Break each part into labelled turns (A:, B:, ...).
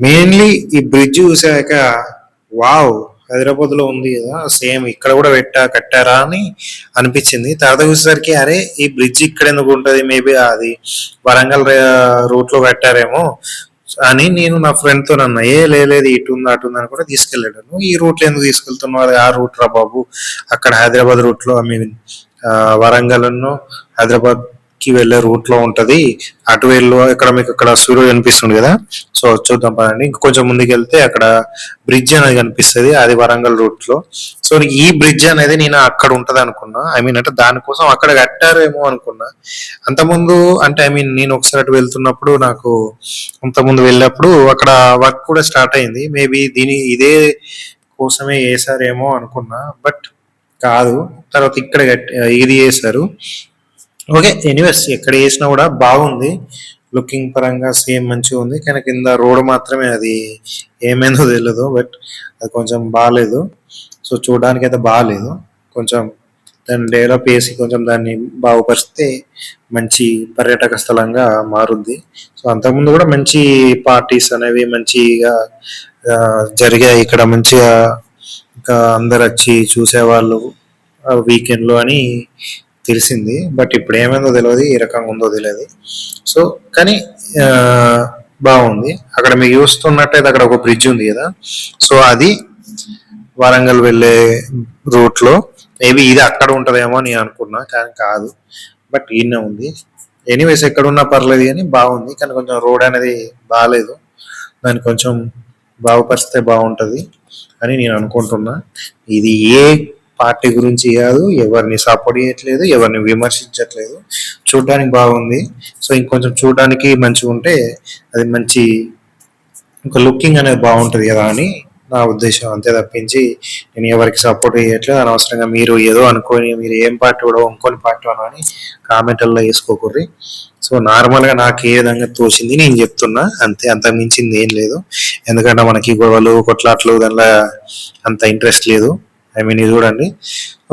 A: Mainly ఈ bridge చూసాక wow హైదరాబాద్లో ఉంది కదా సేమ్ ఇక్కడ కూడా పెట్టా కట్టారా అని అనిపించింది. తర్వాత చూసేసరికి అరే ఈ బ్రిడ్జ్ ఇక్కడ ఎందుకు ఉంటది? మేబీ అది వరంగల్ రూట్లో కట్టారేమో అని నేను నా ఫ్రెండ్తో అన్న ఏ లే- లేదు ఇటు ఉంది అటు ఉంది అని కూడా తీసుకెళ్ళాడు ఈ రూట్లో ఎందుకు తీసుకెళ్తున్నావు? ఆ రూట్ రా బాబు. అక్కడ హైదరాబాద్ రూట్లో ఐ మీన్ వరంగల్ హైదరాబాద్ కి వెళ్ళే రూట్లో ఉంటది. అటు వెళ్ళు ఇక్కడ మీకు ఇక్కడ సూర్యుడు కనిపిస్తుంది కదా. సో చూద్దాం పదండి. ఇంకొంచెం ముందుకు వెళ్తే అక్కడ బ్రిడ్జ్ అనేది కనిపిస్తుంది. అది వరంగల్ రూట్లో. సో ఈ బ్రిడ్జ్ అనేది నేను అక్కడ ఉంటది అనుకున్నా. ఐ మీన్ అంటే దానికోసం అక్కడ కట్టారేమో అనుకున్నా. అంతకుముందు అంటే ఐ మీన్ నేను ఒకసారి అటు వెళ్తున్నప్పుడు నాకు అంతకుముందు వెళ్ళినప్పుడు అక్కడ వర్క్ కూడా స్టార్ట్ అయింది. మేబీ దీని ఇదే కోసమే వేసారేమో అనుకున్నా. బట్ కాదు. తర్వాత ఇక్కడ ఇది వేశారు ఓకే ఎనీవేస్ ఎక్కడ వేసినా కూడా బాగుంది. లుకింగ్ పరంగా సేమ్ మంచిగా ఉంది. కానీ కింద రోడ్ మాత్రమే అది ఏమైందో తెలియదు బట్ అది కొంచెం బాగాలేదు సో చూడడానికి అయితే బాగాలేదు కొంచెం దాన్ని డెవలప్ చేసి కొంచెం దాన్ని బాగుపరిస్తే మంచి పర్యాటక స్థలంగా మారుద్ది. సో అంతకుముందు కూడా మంచి పార్టీస్ అనేవి మంచిగా జరిగాయి. ఇక్కడ మంచిగా ఇంకా అందరు వచ్చి చూసేవాళ్ళు వీకెండ్లో అని తెలిసింది బట్ ఇప్పుడు ఏమైందో తెలియదు ఏ రకంగా ఉందో తెలియదు సో కానీ బాగుంది. అక్కడ మీకు చూస్తున్నట్టయితే అక్కడ ఒక బ్రిడ్జ్ ఉంది కదా. సో అది వరంగల్ వెళ్ళే రూట్లో మేబీ ఇది అక్కడ ఉంటుందేమో అని అనుకున్నా కానీ కాదు. బట్ ఈయన ఉంది. ఎనీవేస్ ఎక్కడ ఉన్నా పర్లేదు కానీ బాగుంది. కానీ కొంచెం రోడ్ అనేది బాగాలేదు దాన్ని కొంచెం బాగుపరిస్తే బాగుంటది అని నేను అనుకుంటున్నా. ఇది ఏ పార్టీ గురించి కాదు ఎవరిని సపోర్ట్ చేయట్లేదు ఎవరిని విమర్శించట్లేదు. చూడడానికి బాగుంది. సో ఇంకొంచెం చూడడానికి మంచిగా ఉంటే అది మంచి ఒక లుకింగ్ అనేది బాగుంటుంది కదా అని నా ఉద్దేశం. అంతే తప్పించి నేను ఎవరికి సపోర్ట్ చేయట్లేదు. అనవసరంగా మీరు ఏదో అనుకోని మీరు ఏం పార్టీ కూడా ఇంకొని పార్టీ అని కామెంట్లలో వేసుకోకూర్రి. సో నార్మల్గా నాకు ఏ విధంగా తోచింది నేను చెప్తున్నా. అంతే అంత మించింది ఏం లేదు. ఎందుకంటే మనకి గొడవలు కొట్లాట్లు దానిలో అంత ఇంట్రెస్ట్ లేదు. ఐ మీన్ ఇది చూడండి.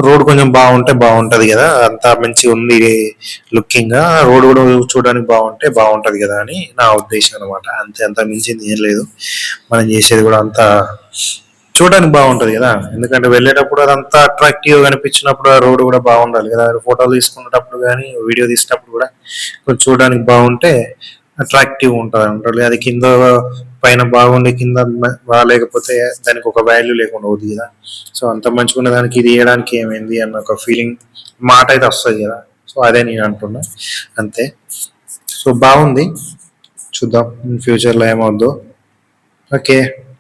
A: రోడ్ కొంచెం బాగుంటే బాగుంటది కదా. అంత మంచి ఉంది లుకింగ్. గా రోడ్ కూడా చూడడానికి బాగుంటే బాగుంటది కదా అని నా ఉద్దేశం అనమాట అంతే అంత మించింది ఏం లేదు. మనం చేసేది కూడా అంత చూడడానికి బాగుంటది కదా. ఎందుకంటే వెళ్ళేటప్పుడు అదంతా అట్రాక్టివ్ కనిపించినప్పుడు ఆ రోడ్ కూడా బాగుండాలి కదా. ఫోటోలు తీసుకునేటప్పుడు కానీ వీడియో తీసినప్పుడు కూడా కొంచెం చూడడానికి బాగుంటే అట్రాక్టివ్ ఉంటుంది అంటారు. అది కింద పైన బాగుండి కింద బాగాలేకపోతే దానికి ఒక వాల్యూ లేకుండా అవుతుంది కదా. సో అంత మంచిగా ఉన్న దానికి ఇది వేయడానికి ఏమైంది అన్న ఒక ఫీలింగ్ మాట అయితే వస్తుంది కదా. సో అదే నేను అంటున్నా. అంతే. సో బాగుంది. చూద్దాం. ఫ్యూచర్లో ఏమవుద్దో. ఓకే.